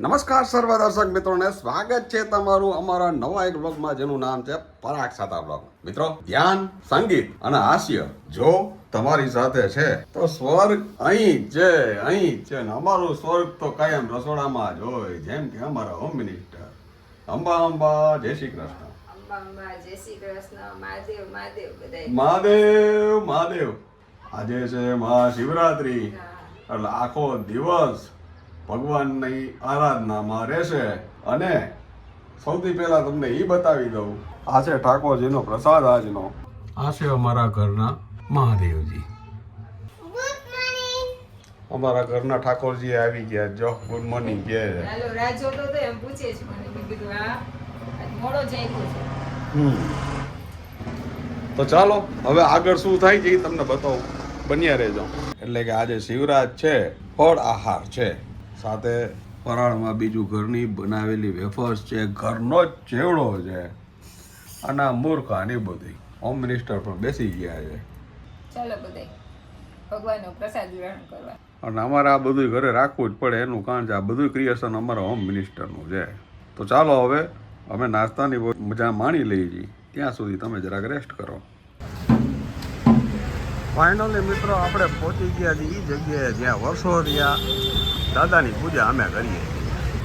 નમસ્કાર સર્વ દર્શક મિત્રોને સ્વાગત છે તમારું અમારા નવા એક બ્લોગમાં જેનું નામ છે પરાગ સાતા બ્લોગ મિત્રો ધ્યાન સંગીત અને હાસ્ય જો તમારી સાથે છે તો સ્વર્ગ અહીં છે અહીં છે ને અમારું સ્વર્ગ તો કાયમ રસોડામાં જ હોય જેમ કે અમારા હોમ મિનિસ્ટર અંબા અંબા જય શ્રી કૃષ્ણ. અંબા અંબા જય શ્રી કૃષ્ણ. મહાદેવ મહાદેવ મહાદેવ મહાદેવ. આજે છે મહાશિવરાત્રી. એટલે આખો દિવસ ભગવાનની આરાધનામાં રહેશે અને સૌથી પહેલા તમને એ બતાવી દઉં. આ છે ઠાકોરજીનો પ્રસાદ આજનો. આ છે અમારા ઘરના મહાદેવજી. અમારા ઘરના ઠાકોરજી આવી ગયા. જો ગુડ મોર્નિંગ કે હેલો રાજો તો એમ પૂછે છે મને કીધું આ મોડો જાગ્યો છે. હમ. તો ચાલો હવે આગળ શું થાય છે એ તમને બતાવું. બન્યા રહેજો. એટલે કે આજે શિવરાજ છે ફળ આહાર છે. સાથે પરાળમાં બીજું ઘરની બનાવેલી વેફર્સ છે ઘરનો જ ચેવડો છે. અને આ મૂર્ખ આની બધી. હોમ મિનિસ્ટર પણ બેસી ગયા છે. ચાલો ભગવાનનો પ્રસાદ ગ્રહણ કરવા. અને અમારે આ બધું ઘરે રાખવું જ પડે એનું કારણ છે આ બધું ક્રિએશન અમારા હોમ મિનિસ્ટરનું છે. તો ચાલો હવે અમે નાસ્તાની મજા માણી લઈએ છીએ ત્યાં સુધી તમે જરાક રેસ્ટ કરો. ફાઇનલી મિત્રો આપણે પહોંચી ગયા છીએ એ જગ્યાએ જ્યાં વર્ષો રહ્યા. દાદાની પૂજા અમે કરીએ.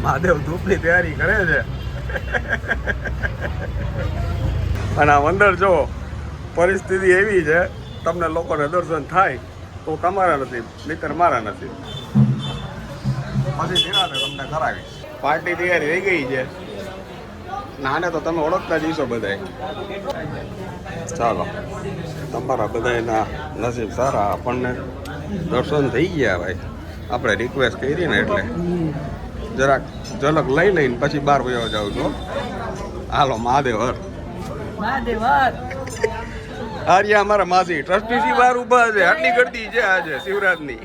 મહાદેવ ધૂપની તૈયારી કરે છે. અને આ અંદર જો, પરિસ્થિતિ એવી છે, તમને લોકોને દર્શન થાય તો તમારા નથી, નહીતર મારા નથી. પછી નિરાતે તમને કરાવીશ. પાર્ટી તૈયારી થઈ ગઈ છે. નાને તો તમે ઓળખતા જઈશો બધાય. ચાલો, તમારા બધાયના નસીબ સારા આપણને દર્શન થઈ ગયા ભાઈ. આપણે રિક્વેસ્ટ કરી ને એટલે. જરાક ઝલક લઈ લઈને પછી બહાર વયો જાઉં છું હાલો મહાદેવ હર. આર્યા અમારા માસી ટ્રસ્ટીસી બહાર ઊભા છે આટલી ગળતી છે આજે શિવરાજની.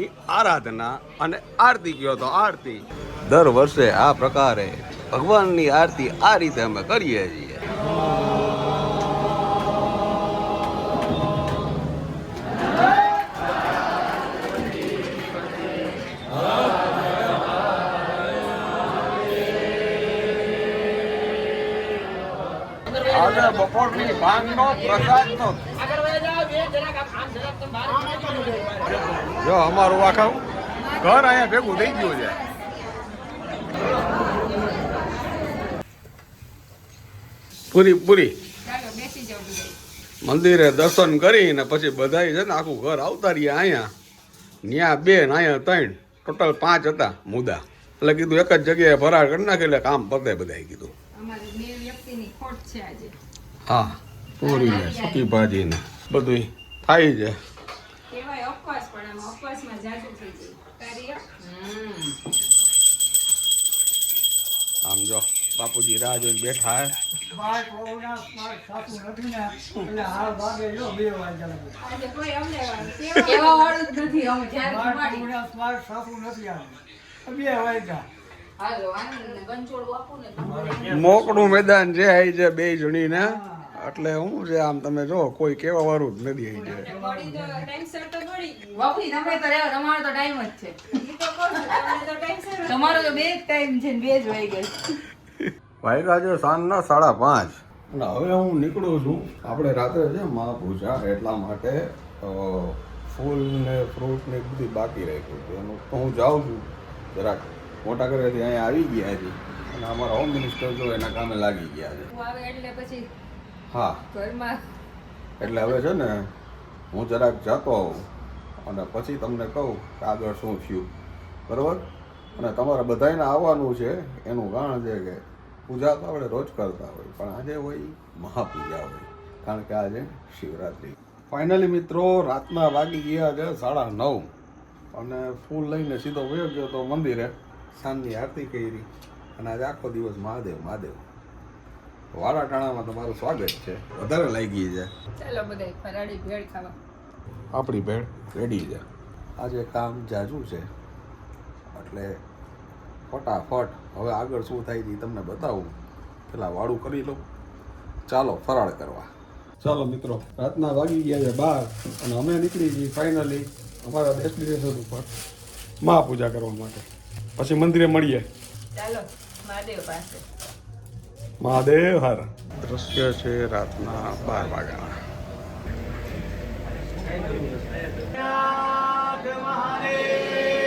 મહાદેવની આરાધના અને આરતી કયો તો આરતી. દર વર્ષે આ પ્રકારે ભગવાનની આરતી આ રીતે અમે કરીએ છીએ. આજે બપોરની ભાંગનો પ્રસાદનો જો અમારું આખા ઘર અહીંયા ભેગું થઈ ગયું છે. પૂરી પૂરી. મંદિરે દર્શન કરીને પછી બધા છે ને આખું ઘર આવતા રહ્યા અહીંયા. ન્યા બે ને અહીંયા ત્રણ. ટોટલ પાંચ હતા મુદા. એટલે કીધું એક જ જગ્યાએ ફરાર કરી નાખે એટલે કામ પતે બધાય કીધું. હા પૂરી ને સુકી ભાજી ને બધું થાય છે. આમ જો બાપુજી રાહ જોઈને બેઠા હે. મેદાન જે સ્માર્ટ સાચું નથી ને એટલે હાલ ભાગે જો બે વાગ્યા લગી. આજે કોઈ અમને કેવા વાળું જ નથી અમે જ્યારે બાર જમાડી. કોરોના સ્માર્ટ સાચું નથી આવે બે વાગ્યા. હાલો આનંદ ને છે છે એટલે હું છે આમ તમે જો કોઈ કેવા વાળું જ નથી આવી જાય તમારો તો ટાઈમ જ છે ઈ તો કહું છું, તમને તો ટાઈમસર જ તમારો તો બે જ ટાઈમ છે બે જ વાઈ ગયા. વાગ્યા છે સાંજના સાડા પાંચ. અને હવે હું નીકળું છું. આપણે રાત્રે છે મહાપૂજા એટલા માટે ફૂલ ને ફ્રૂટ ને બધી બાકી રાખ્યું હતું એનું તો હું જાઉં છું. જરાક મોટા કરેથી અહીંયા આવી ગયા છે. અને અમારા હોમ મિનિસ્ટર જો એના કામે લાગી ગયા છે. એટલે પછી હા. ઘરમાં. એટલે હવે છે ને હું જરાક જતો હોઉં અને પછી તમને કહું કે આગળ શું થયું. બરાબર? અને તમારે બધાને આવવાનું છે એનું કારણ છે કે પૂજા તો આપણે રોજ કરતા હોય પણ આજે હોય મહાપૂજા હોય કારણ કે આજે શિવરાત્રિ. ફાઇનલી મિત્રો રાતના વાગી ગયા છે સાડા નવ અને ફૂલ લઈને સીધો વયો ગયો તો મંદિરે. સાંજની આરતી કરી. અને આજે આખો દિવસ મહાદેવ મહાદેવ. વાડાટાણામાં તમારું સ્વાગત છે. વધારે લાગી છે. ચાલો બધાય ફરાળી ભેળ ખાવા. આપણી ભેળ રેડી છે. આજે કામ જાજુ છે. એટલે ફટાફટ હવે આગળ શું થાય છે તમને બતાવું. પેલા વાળું કરી લઉં. ચાલો ફરાળ કરવા. ચાલો મિત્રો રાતના વાગી ગયા છે બાર અને અમે નીકળી જઈએ ફાઇનલી અમારા ડેસ્ટિનેશન ઉપર મહાપૂજા કરવા માટે. પછી મંદિરે મળીએ. ચાલો મહાદેવ પાસે. મહાદેવ હર. દ્રશ્ય છે રાતના બાર વાગ્યાના શ્રી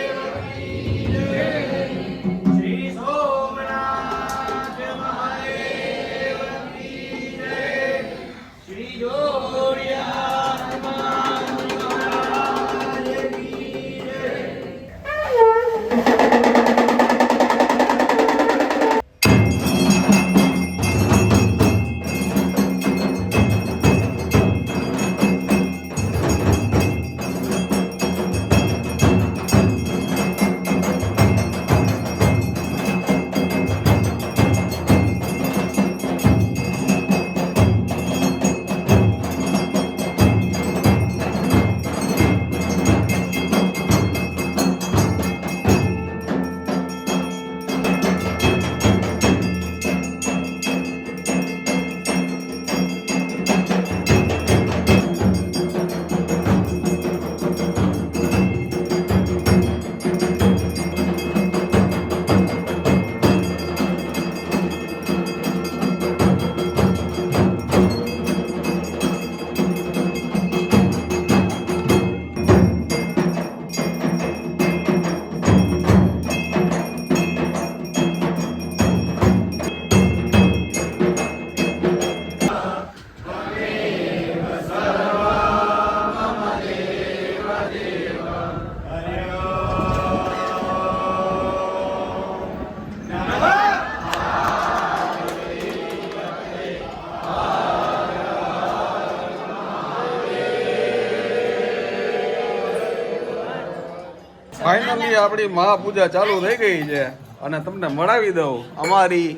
ફાઇનલી આપણી મહાપૂજા ચાલુ થઈ ગઈ છે અને તમને મળાવી દઉં અમારી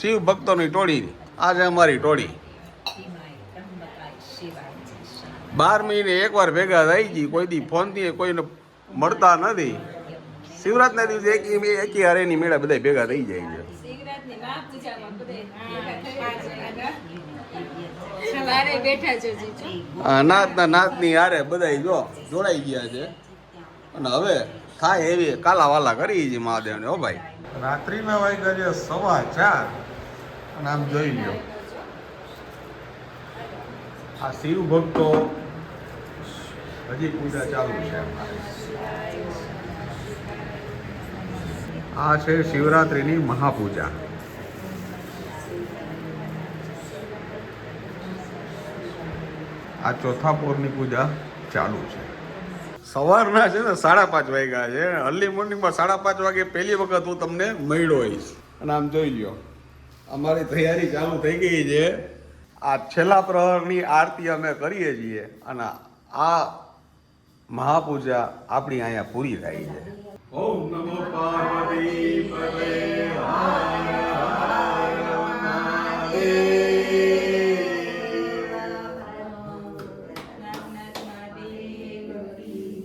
શિવ ભક્તોની ટોળી. આજે અમારી ટોળી. બાર મહિને એકવાર ભેગા થઈ ગઈ. કોઈ દી ફોનથી કોઈને મળતા નથી. શિવરાતના દિવસે એક એકી હારેની મેળા બધા ભેગા થઈ જાય છે. નાતના નાતની હારે બધા જો જોડાઈ ગયા છે. અને હવે થાય એવી કાલાવાલા કરી છે મહાદેવને, હો ભાઈ. રાત્રિના વાગ્યા છે સવા ચાર, અને આમ જોઈ લ્યો. આ શિવ ભક્તો હજી પૂજા ચાલુ છે આ છે શિવરાત્રિની મહાપૂજા. આ ચોથા પોરની પૂજા ચાલુ છે. સવારના છે ને સાડા પાંચ વાગ્યા છે. અર્લી મોર્નિંગમાં સાડા પાંચ વાગે પહેલી વખત હું તમને મળ્યો હોઈશ. અને આમ જોઈ લ્યો, અમારી તૈયારી ચાલુ થઈ ગઈ છે. આ છેલ્લા પ્રહરની આરતી અમે કરીએ છીએ અને આ મહાપૂજા આપણી અહીંયા પૂરી થાય છે. ઓમ નમો